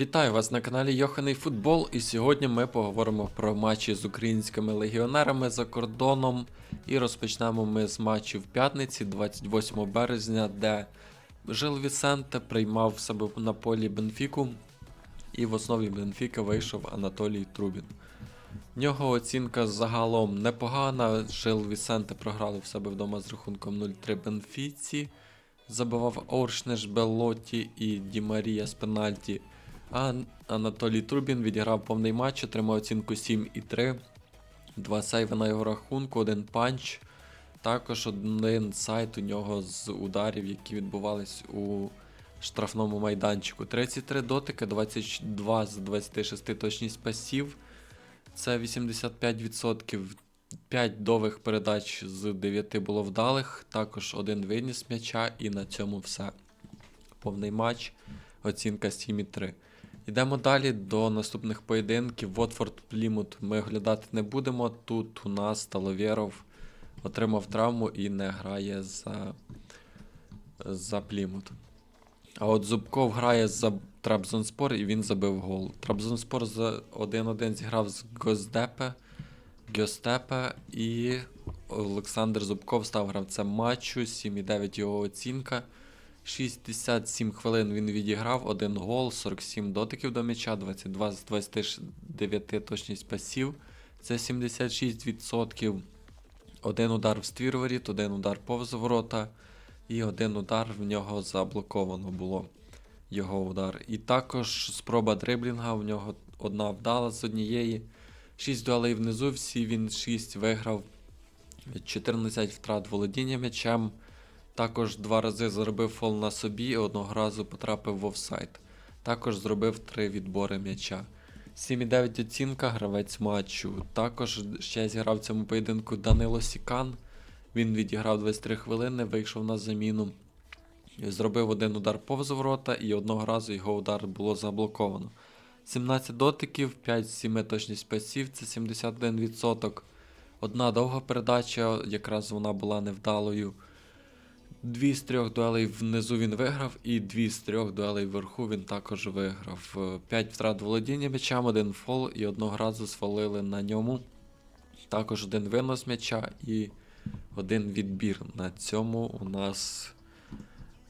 Вітаю вас на каналі Йоханий Футбол, і сьогодні ми поговоримо про матчі з українськими легіонерами за кордоном. І розпочнемо ми з матчів п'ятниці, 28 березня, де Жил Вісенте приймав себе на полі Бенфіку, і в основі Бенфіка вийшов Анатолій Трубін. В нього оцінка загалом непогана. Жил Вісенте програли в себе вдома з рахунком 0-3 Бенфіці. Забивав Оршнеш Беллоті і Ді Марія з пенальті. А Анатолій Трубін відіграв повний матч, отримав оцінку 7,3. Два сейви на його рахунку, один панч. Також один сайт у нього з ударів, які відбувались у штрафному майданчику. 33 дотики, 22 з 26 точність пасів. Це 85%. 5 довгих передач з 9 було вдалих, також один виніс м'яча, і на цьому все. Повний матч, оцінка 7,3. Йдемо далі до наступних поєдинків. Вотфорд Плімут ми оглядати не будемо. Тут у нас Таловєров отримав травму і не грає за, за Плімут. А от Зубков грає за Трабзонспор і він забив гол. Трабзонспор за 1-1 зіграв з Гоздепе, Гьостепе і Олександр Зубков став гравцем матчу, 7,9 його оцінка. 67 хвилин він відіграв, один гол, 47 дотиків до м'яча, 22 з 29 точність пасів. Це 76%. Один удар в ствір один удар повз ворота, і один удар в нього заблоковано було. Його удар. І також спроба дриблінга, в нього одна вдала з однієї. 6 дуелей внизу, всі він 6 виграв, 14 втрат володіння м'ячем. Також два рази зробив фол на собі і одного разу потрапив в офсайд. Також зробив три відбори м'яча. 7,9 оцінка гравець матчу. Також ще зіграв в цьому поєдинку Данило Сікан. Він відіграв 23 хвилини, вийшов на заміну. Зробив один удар повз ворота і одного разу його удар було заблоковано. 17 дотиків, 5 7 точність пасів, це 71%. Одна довга передача, якраз вона була невдалою. Дві з трьох дуелей внизу він виграв, і дві з трьох дуелей вверху він також виграв. Е, П'ять втрат володіння м'ячем, один фол і одного разу свалили на ньому. Також один винос м'яча і один відбір. На цьому у нас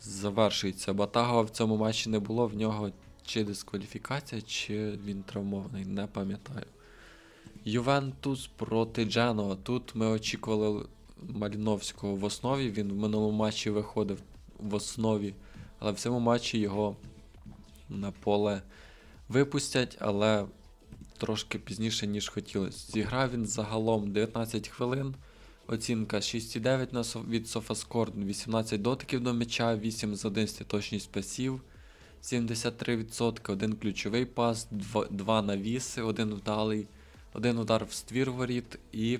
завершується. Батагова в цьому матчі не було, в нього чи дискваліфікація, чи він травмований, не пам'ятаю. Ювентус проти Дженова. Тут ми очікували Маліновського в основі. Він в минулому матчі виходив в основі, але в цьому матчі його на поле випустять, але трошки пізніше, ніж хотілося. Зіграв він загалом 19 хвилин. Оцінка 6,9 на від SofaScore, 18 дотиків до м'яча, 8 з 11 точність пасів, 73%, один ключовий пас, 2 навіси, один вдалий, один удар в ствір воріт і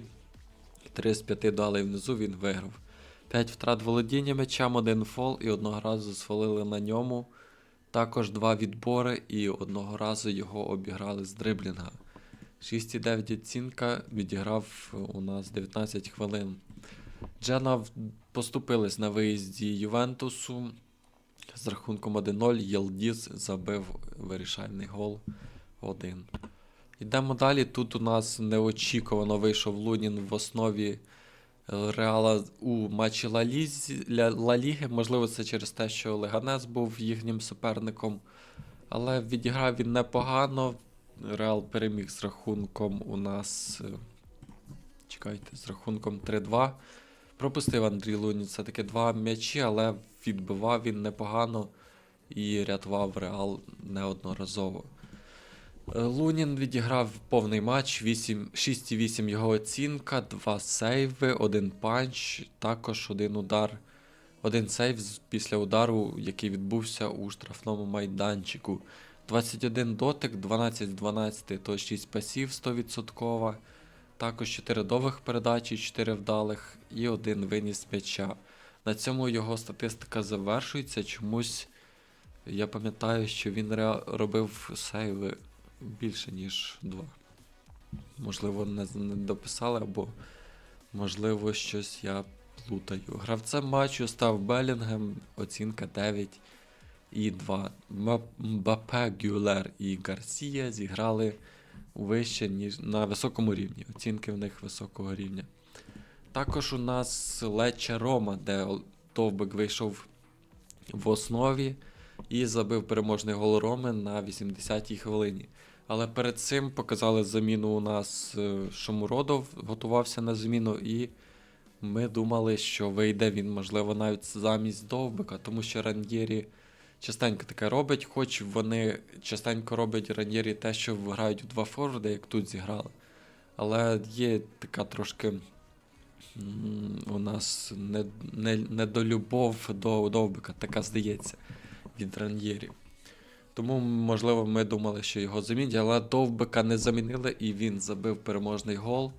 3 з 5 дали внизу він виграв. 5 втрат володіння м'ячем, один фол і одного разу свалили на ньому. Також 2 відбори і одного разу його обіграли з дриблінга. 6,9 оцінка відіграв у нас 19 хвилин. Джена поступились на виїзді Ювентусу з рахунком 1-0. Єлдіс забив вирішальний гол 1. Йдемо далі. Тут у нас неочікувано вийшов Лунін в основі е, Реала у матчі Ла, Лізі, Ла Ліги. Можливо, це через те, що Леганес був їхнім суперником. Але відіграв він непогано. Реал переміг з рахунком у нас. е, Чекайте, з рахунком 3-2. Пропустив Андрій Лунін все-таки два м'ячі, але відбивав він непогано і рятував Реал неодноразово. Е, Лунін відіграв повний матч, 6,8 його оцінка, 2 сейви, один панч, також один удар. Один сейв після удару, який відбувся у штрафному майданчику. 21 дотик, 12 з 12, то 6 пасів 100%. Також 4 довгих передачі, 4 вдалих і один виніс м'яча. На цьому його статистика завершується. Чомусь я пам'ятаю, що він робив сейви більше, ніж 2. Можливо, не, не дописали, або можливо, щось я плутаю. Гравцем матчу став Белінгем, оцінка 9. і 2. Мбапе, Гюлер і Гарсія зіграли вище, ніж на високому рівні. Оцінки в них високого рівня. Також у нас Лече Рома, де Довбик вийшов в основі і забив переможний гол Роми на 80-й хвилині. Але перед цим показали заміну у нас е, Шомуродов, готувався на заміну, і ми думали, що вийде він, можливо, навіть замість Довбика, тому що Ран'єрі частенько таке робить, хоч вони частенько роблять Ран'єрі те, що грають у два форварди, як тут зіграли. Але є така трошки у нас не, не, недолюбов до Довбика, така здається, від Ран'єрі. Тому, можливо, ми думали, що його замінять, але Довбика не замінили, і він забив переможний гол.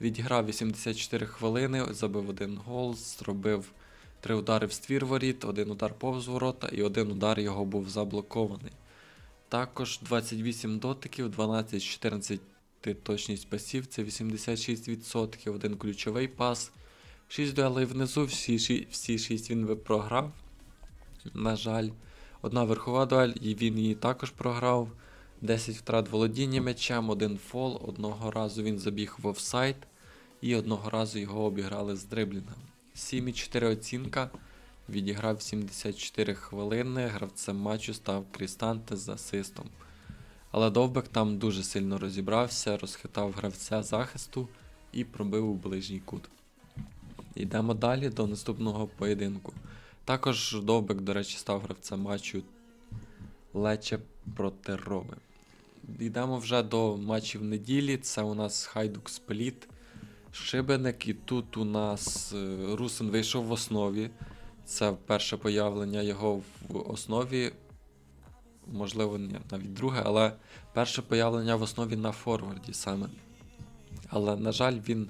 Відіграв 84 хвилини, забив один гол, зробив три удари в ствір воріт, один удар повз ворота і один удар його був заблокований. Також 28 дотиків, 12-14 точність пасів, це 86%, один ключовий пас, 6 дуелей внизу, всі, всі 6 він ви- програв. На жаль, одна верхова дуель, і він її також програв. 10 втрат володіння м'ячем, один фол, одного разу він забіг в офсайд, і одного разу його обіграли з дриблінга. 7,4 оцінка. Відіграв 74 хвилини. Гравцем матчу став Крістанте з асистом. Але Довбек там дуже сильно розібрався, розхитав гравця захисту і пробив у ближній кут. Йдемо далі до наступного поєдинку. Також Довбек, до речі, став гравцем матчу Лече проти Роми. Йдемо вже до матчів неділі. Це у нас Хайдук Спліт, Шибеник, і тут у нас е, Русин вийшов в основі. Це перше появлення його в основі. Можливо, ні, навіть друге, але перше появлення в основі на форварді саме. Але, на жаль, він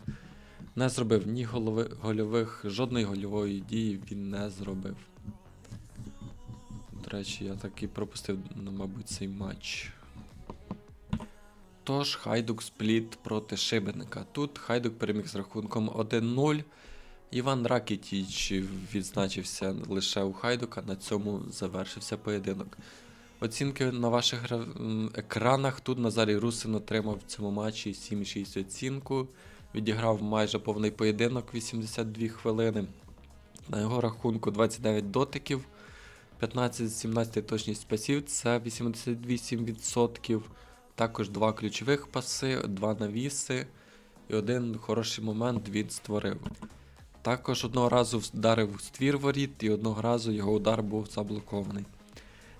не зробив ні голови, гольових, жодної гольової дії він не зробив. До речі, я так і пропустив, ну, мабуть, цей матч. Тож, Хайдук спліт проти Шибеника. Тут Хайдук переміг з рахунком 1-0. Іван Ракітіч відзначився лише у Хайдука, на цьому завершився поєдинок. Оцінки на ваших екранах. Тут Назарій Русин отримав в цьому матчі 7,6 оцінку. Відіграв майже повний поєдинок 82 хвилини. На його рахунку 29 дотиків, 15 з 17 точність пасів, це 88%. Також два ключових паси, два навіси і один хороший момент він створив. Також одного разу вдарив у ствір воріт, і одного разу його удар був заблокований.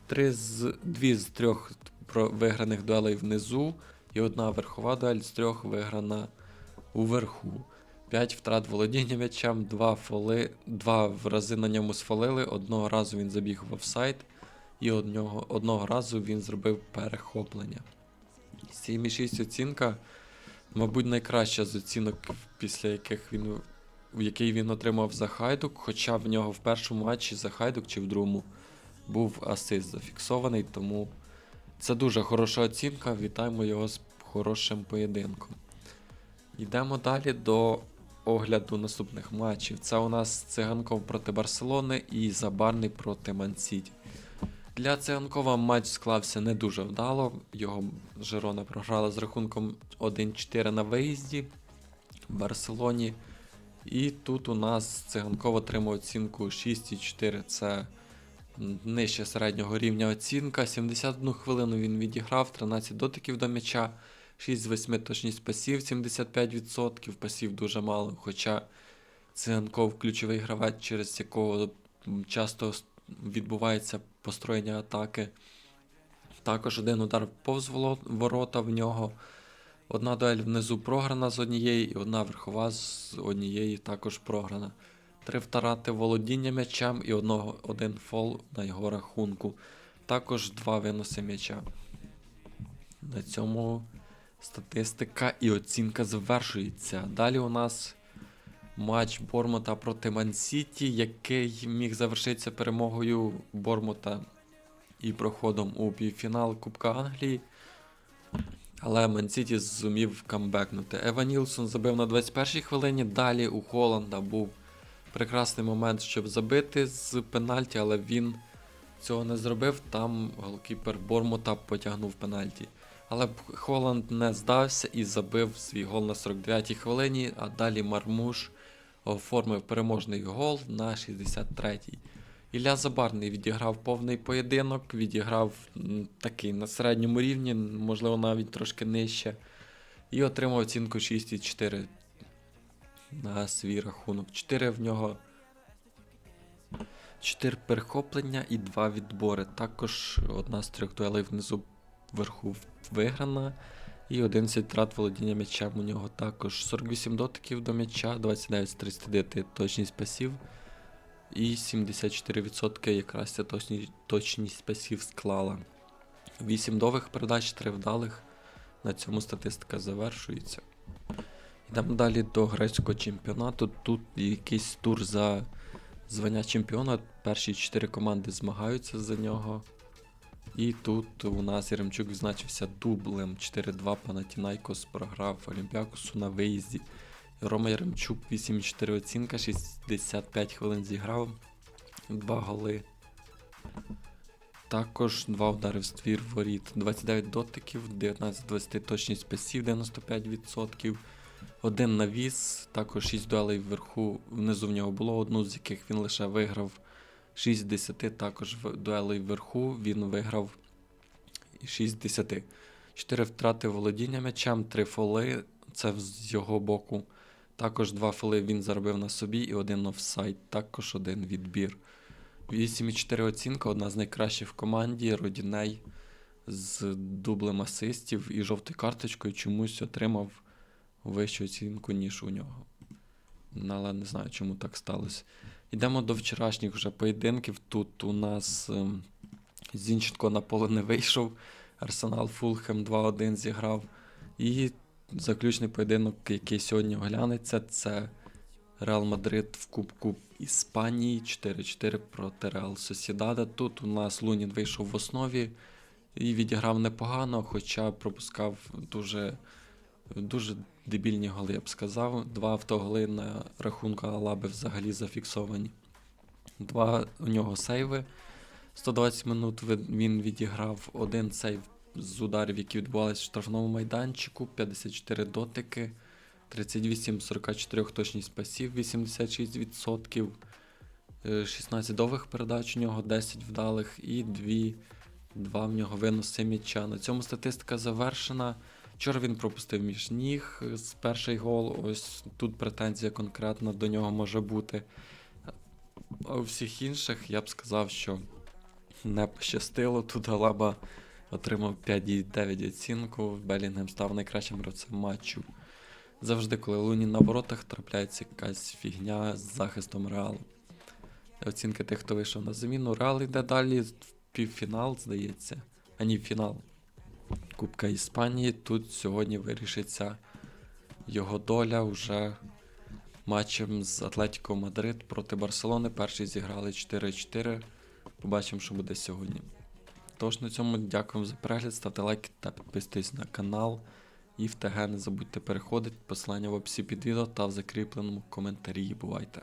Три з, дві з трьох виграних дуелей внизу, і одна верхова дуель з трьох виграна уверху. 5 втрат володіння м'ячем, два фоли, два рази на ньому сфолили, одного разу він забіг в офсайд, і одного, одного разу він зробив перехоплення. 7,6 оцінка, мабуть, найкраща з оцінок, після яких він, який він отримав за хайдук, хоча в нього в першому матчі за хайдук чи в другому був асист зафіксований, тому це дуже хороша оцінка. Вітаємо його з хорошим поєдинком. Йдемо далі до огляду наступних матчів. Це у нас Циганков проти Барселони і Забарний проти Мансіті. Для Циганкова матч склався не дуже вдало. Його Жирона програла з рахунком 1-4 на виїзді в Барселоні. І тут у нас Циганков отримав оцінку 6,4. Це нижче середнього рівня оцінка. 71 хвилину він відіграв, 13 дотиків до м'яча, 6 з 8 точність пасів, 75%. Пасів дуже мало. Хоча Циганков ключовий гравець, через якого часто відбувається построєння атаки. Також один удар повз ворота в нього. Одна дуель внизу програна з однієї, і одна верхова з однієї також програна. Три втрати володіння м'ячем і одного, один фол на його рахунку. Також два виноси м'яча. На цьому статистика і оцінка завершується. Далі у нас матч Бормута проти Мансіті, який міг завершитися перемогою Бормута і проходом у півфінал Кубка Англії. Але Мансіті зумів камбекнути. Ева Нілсон забив на 21-й хвилині. Далі у Холланда був прекрасний момент, щоб забити з пенальті, але він цього не зробив, там голкіпер Бормута потягнув пенальті. Але Холланд не здався і забив свій гол на 49-й хвилині, а далі Мармуш оформив переможний гол на 63-й. Ілля Забарний відіграв повний поєдинок, відіграв такий на середньому рівні, можливо, навіть трошки нижче. І отримав оцінку 6,4 на свій рахунок. 4 в нього 4 перехоплення і 2 відбори. Також одна з трьох дуелей внизу вверху виграна. І 11 втрат володіння м'ячем у нього також 48 дотиків до м'яча, 29 з 39 точність пасів. І 74% якраз ця точність, точність пасів склала. 8 довгих передач, 3 вдалих. На цьому статистика завершується. Йдемо далі до грецького чемпіонату. Тут якийсь тур за звання чемпіона. Перші 4 команди змагаються за нього. І тут у нас Яремчук відзначився дублем 4-2 Панатінайкос програв Олімпіакосу на виїзді. Рома Яремчук 8-4 оцінка, 65 хвилин зіграв, 2 голи. Також 2 удари в ствір воріт, 29 дотиків, 19 20 точність пасів, 95%. Один навіс, також 6 дуелей вверху, внизу в нього було одну, з яких він лише виграв 6 з 10, також в дуелей вверху він виграв 6 з 10. 4 втрати володіння м'ячем, 3 фоли, це з його боку. Також 2 фоли він заробив на собі і один офсайд, також один відбір. 8,4 оцінка, одна з найкращих в команді. Родіней з дублем асистів і жовтою карточкою чомусь отримав вищу оцінку, ніж у нього. Ну, Але не знаю, чому так сталося. Йдемо до вчорашніх вже поєдинків. Тут у нас ем, Зінченко на поле не вийшов. Арсенал Фулхем 2-1 зіграв. І заключний поєдинок, який сьогодні оглянеться, це Реал Мадрид в Кубку Іспанії 4-4 проти Реал Сосідада. Тут у нас Лунін вийшов в основі і відіграв непогано, хоча пропускав дуже, дуже дебільні голи, я б сказав. Два автоголи на рахунку Алаби взагалі зафіксовані. Два у нього сейви. 120 минут він відіграв один сейв з ударів, які відбувалися в штрафному майданчику, 54 дотики, 38 44 точність пасів, 86%, е, 16 довгих передач у нього, 10 вдалих і 2, 2 в нього виноси м'яча. На цьому статистика завершена. Вчора він пропустив між ніг з перший гол. Ось тут претензія конкретна до нього може бути. А у всіх інших я б сказав, що не пощастило. Тут Галаба отримав 5,9 оцінку. Белінгем став найкращим гравцем матчу. Завжди, коли Луні на воротах, трапляється якась фігня з захистом Реалу. Оцінки тих, хто вийшов на заміну. Реал йде далі в півфінал, здається. А ні, в фінал. Кубка Іспанії. Тут сьогодні вирішиться його доля вже матчем з Атлетіко Мадрид проти Барселони. Перший зіграли 4-4. Побачимо, що буде сьогодні. Тож на цьому дякуємо за перегляд, ставте лайки та підписуйтесь на канал. І в ТГ не забудьте переходити. Посилання в описі під відео та в закріпленому коментарі. Бувайте!